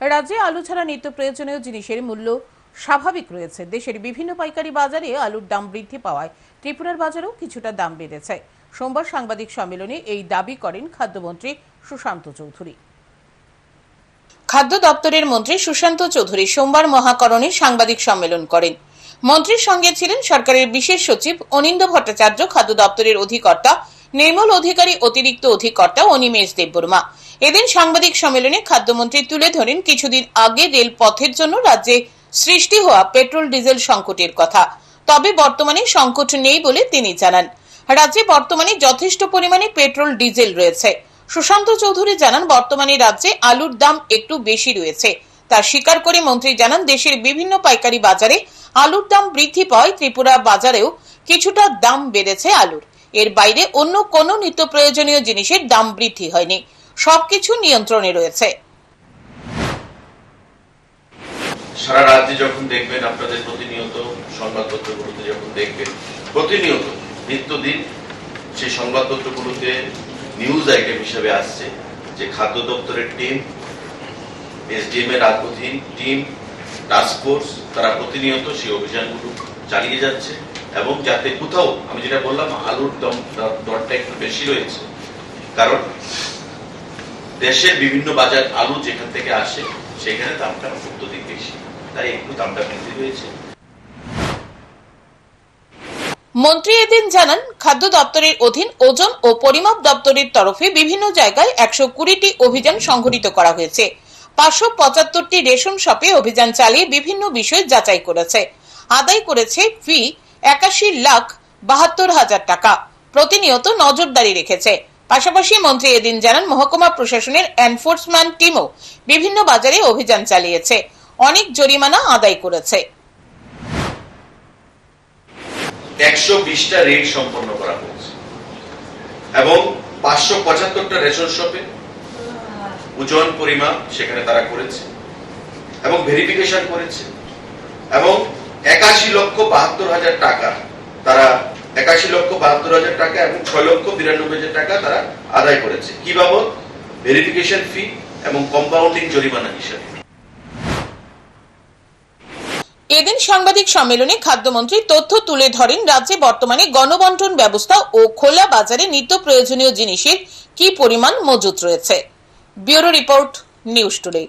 রাজ্যে আলু ছাড়া নিত্য প্রয়োজনীয় জিনিসের মূল্য স্বাভাবিক রয়েছে। দেশের বিভিন্ন পাইকারি বাজারে আলুর দাম বৃদ্ধি পাওয়ায় ত্রিপুরার বাজারেও কিছুটা দাম বেড়েছে। সোমবার সাংবাদিক সম্মেলনে এই দাবি করেন খাদ্যমন্ত্রী সুশান্ত চৌধুরী। খাদ্য দপ্তরের মন্ত্রী সুশান্ত চৌধুরী সোমবার মহাকরণে সাংবাদিক সম্মেলন করেন। মন্ত্রীর সঙ্গে ছিলেন সরকারের বিশেষ সচিব অনিন্দ ভট্টাচার্য, খাদ্য দপ্তরের অধিকর্তা, নির্মল অধিকারী, অতিরিক্ত অধিকর্তা অনিমেষ দেববর্মা। এদিন সাংবাদিক সম্মেলনে খাদ্যমন্ত্রী তুলে ধরেন, কিছুদিন আগে রেল পথের জন্য রাজ্যে সৃষ্টি হওয়া পেট্রোল ডিজেল সংকটের কথা। তবে বর্তমানে সংকট নেই বলে তিনি জানান। রাজ্যে বর্তমানে যথেষ্ট পরিমাণে পেট্রোল ডিজেল রয়েছে। সুশান্ত চৌধুরী জানান, বর্তমানে রাজ্যে আলুর দাম একটু বেশি রয়েছে। তা স্বীকার করে মন্ত্রী জানান, দেশের বিভিন্ন পাইকারি বাজারে আলুর দাম বৃদ্ধি পাওয়ায় ত্রিপুরা বাজারেও কিছুটা দাম বেড়েছে আলুর। এর বাইরে অন্য কোনো নিত্য প্রয়োজনীয় জিনিসের দাম বৃদ্ধি হয়নি। সবকিছু নিয়ন্ত্রণে রয়েছে। সারা রাজ্যে যখন দেখবেন আপনাদের প্রতিনিয়ত সংবাদপত্রগুলোতে যখন দেখবেন, প্রতিনিয়ত নিত্যদিন সেই সংবাদপত্রগুলোতে নিউজ আইটেম হিসেবে আসছে যে খাদ্য দপ্তরের টিম এসডিএম এর আগ্রহীন টিম টাস্ক ফোর্স তারা প্রতিনিয়ত সেই অভিযানগুলো চালিয়ে যাচ্ছে এবং যাতে কোথাও, আমি যেটা বললাম, আলুর দরটা একটু বেশি রয়েছে। কারণ দেশের বিভিন্ন বাজার আলু যেখান থেকে আসে, সেখানে দামটা অত্যধিক বেশি তাই একটু দামটা বৃদ্ধি হয়েছে। মন্ত্রী এদিন জানান, খাদ্য দপ্তরের অধীন ওজন ও পরিমাপ দপ্তরের তরফে বিভিন্ন জায়গায় একশো কুড়িটি অভিযান সংঘটিত করা হয়েছে। পাঁচশো পঁচাত্তরটি রেশন শপে অভিযান চালিয়ে বিভিন্ন বিষয় যাচাই করেছে। আদায় করেছে ফি একাশি লাখ বাহাত্তর হাজার টাকা। প্রতিনিয়ত নজরদারি রেখেছে। পাশাপাশি মন্ত্রী এদিন জানান, মহকুমা প্রশাসনের এনফোর্সমেন্ট টিমও বিভিন্ন বাজারে অভিযান চালিয়েছে। অনেক জরিমানা আদায় করেছে। একশো বিশটা রেড সম্পন্ন করা হয়েছে। এবং পাঁচশো পঁচাত্তরটা রেশন শপে ওজন পরিমাপ সেখানে তারা করেছে এবং ভেরিফিকেশন করেছে এবং একাশি লক্ষ বাহাত্তর হাজার টাকা তারা একাশি লক্ষ বাহাত্তর হাজার টাকা এবং ছয় লক্ষ বিরানব্বই হাজার টাকা তারা আদায় করেছে। কি বাবদ? ভেরিফিকেশন ফি এবং কম্পাউন্ডিং জরিমানা হিসাবে। এদিন সাংবাদিক সম্মেলনে খাদ্যমন্ত্রী তথ্য তুলে ধরেন রাজ্যে বর্তমানে গণবন্টন ব্যবস্থা ও খোলা বাজারে নিত্য প্রয়োজনীয় জিনিসের কি পরিমাণ মজুত রয়েছে। Bureau report, news today.